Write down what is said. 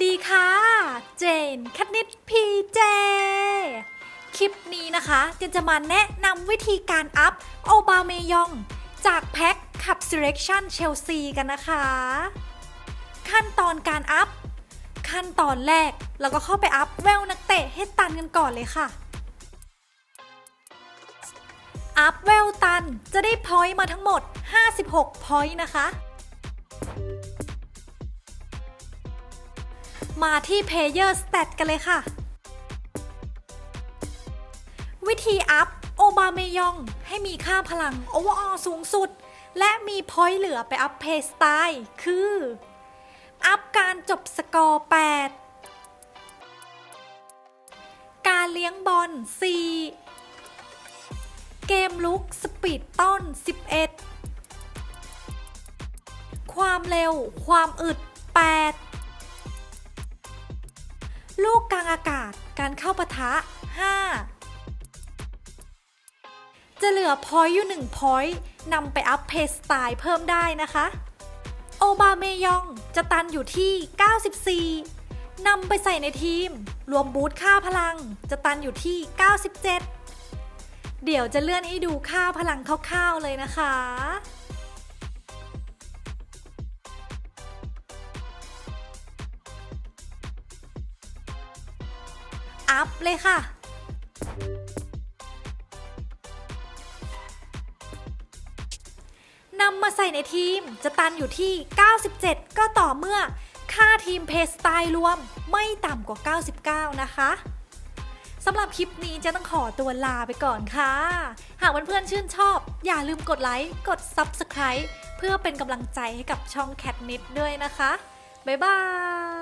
ดีค่ะ เจนคณิตพีเจ คลิปนี้นะคะเจนจะมาแนะนำวิธีการอัพโอบาเมยอง จากแพ็คขับ Selection Chelsea กันนะคะ ขั้นตอนการอัพ ขั้นตอนแรกเราก็เข้าไปอัพแววนักเตะให้ตันกันก่อนเลยค่ะ อัพเวลตันจะได้พอยต์มาทั้งหมด 56พอยต์นะคะ มาที่ Player Stat กันเลยค่ะ วิธีอัพโอบาเมยอง ให้มีค่าพลัง overall สูงสุด และมีพอยต์เหลือไปอัพเพย์สไตล์คือ อัพการจบสกอร์ 8 การเลี้ยงบอล 4 เกมลุกสปีดต้น 11 ความเร็ว ความอึด 8 ลูกกลางอากาศ การเข้าปะทะ 5 จะเหลือพอยต์อยู่1พอยต์นำไปอัพเพสไตล์เพิ่มได้นะคะ โอบาเมยองจะตันอยู่ที่ 94 นำไปใส่ในทีม รวมบูทค่าพลัง จะตันอยู่ที่ 97 เดี๋ยวจะเลื่อนให้ดูค่าพลังคร่าวๆเลยนะคะ อัพเลยค่ะนำมาใส่ในทีมจะตันอยู่ที่ 97 ก็ต่อเมื่อ ค่าทีมเพสไตล์รวมไม่ต่ำกว่า 99 นะคะสำหรับคลิปนี้จะต้องขอตัวลาไปก่อนค่ะ หากเพื่อนๆชื่นชอบ อย่าลืมกดไลค์ กด Subscribe เพื่อเป็นกำลังใจให้กับช่องแคทนิดด้วยนะคะ บ๊ายบาย